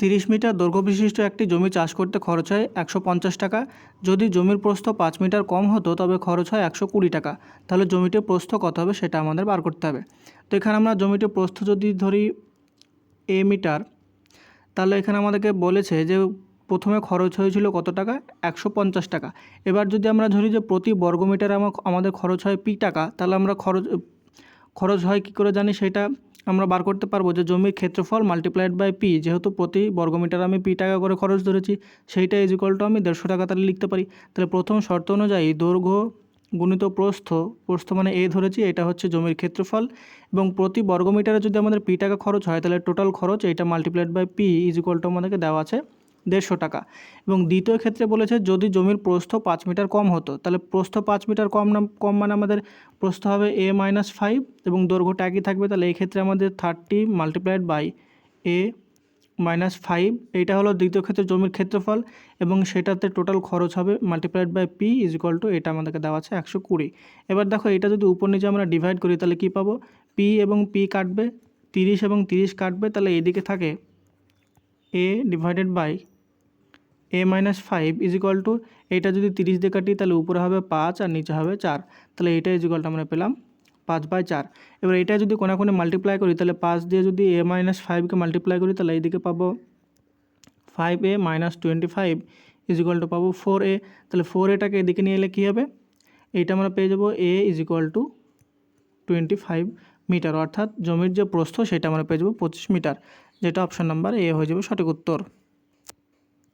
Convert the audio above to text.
তিরিশ মিটার দৈর্ঘ্য বিশিষ্ট একটি জমি চাষ করতে খরচ হয় একশো পঞ্চাশ টাকা। যদি জমির প্রস্থ পাঁচ মিটার কম হতো, তবে খরচ হয় একশো কুড়ি টাকা। তাহলে জমিটির প্রস্থ কত হবে সেটা আমাদের বার করতে হবে। তো এখানে আমরা জমিটির প্রস্থ যদি ধরি এ মিটার, তাহলে এখানে আমাদেরকে বলেছে যে প্রথমে খরচ হয়েছিল কত টাকা? একশো পঞ্চাশ টাকা। এবার যদি আমরা ধরি যে প্রতি বর্গমিটারে আমার আমাদের খরচ হয় পি টাকা, তাহলে আমরা খরচ খরচ হয় কী করে জানি সেটা আমরা বার করতে পারব যে জমির ক্ষেত্রফল মাল্টিপ্লাইড বাই পি যেহেতু প্রতি বর্গমিটার আমি পি টাকা করে খরচ ধরেছি, সেইটা ইজ ইকুয়াল টু আমি দেড়শো টাকা তাহলে লিখতে পারি। তাহলে প্রথম শর্ত অনুযায়ী দৈর্ঘ্য গুণিত প্রস্থ প্রস্থ মানে এ ধরেছি, এটা হচ্ছে জমির ক্ষেত্রফল, এবং প্রতি বর্গমিটারে যদি আমাদের পি টাকা খরচ হয়, তাহলে টোটাল খরচ এটা multiplied by p is equal to আমাদেরকে দেওয়া আছে দেড়শো টাকা। এবং দ্বিতীয় ক্ষেত্রে বলেছে, যদি জমির প্রস্থ পাঁচ মিটার কম হতো, তাহলে প্রস্থ পাঁচ মিটার কম না কম মানে আমাদের প্রস্থ হবে এ মাইনাস ফাইভ এবং দৈর্ঘ্যটা একই থাকবে, তাহলে এই ক্ষেত্রে আমাদের thirty multiplied by a minus five, এইটা হলো দ্বিতীয় ক্ষেত্রে জমির ক্ষেত্রফল এবং সেটাতে টোটাল খরচ হবে multiplied by p is equal to, এটা আমাদেরকে দেওয়া আছে একশো কুড়ি। এবার দেখো, এটা যদি উপর নিচে আমরা ডিভাইড করি, তাহলে কী পাবো? পি এবং পি কাটবে, তিরিশ এবং তিরিশ কাটবে, তাহলে এদিকে থাকে a divided by a minus five is equal to এইটা যদি তিরিশ দিয়ে কাটি, তাহলে উপরে হবে পাঁচ আর নিচে হবে চার। তাহলে এইটা ইজ ইকুয়ালটা আমরা পেলাম পাঁচ বাই চার। এবার এটা যদি কোনা কোণে মাল্টিপ্লাই করি, তাহলে পাঁচ দিয়ে যদি এ মাইনাস ফাইভকে মাল্টিপ্লাই করি, তাহলে এইদিকে পাবো five a minus twenty five is equal to পাবো ফোর এ তাহলে ফোর এটাকে এদিকে নিয়ে এলে কী হবে? এইটা আমরা পেয়ে যাব a is equal to twenty five metre অর্থাৎ জমির যে প্রস্থ, সেটা আমরা পেয়ে যাব পঁচিশ মিটার যেটা অপশান নাম্বার এ হয়ে যাবে সঠিক উত্তর।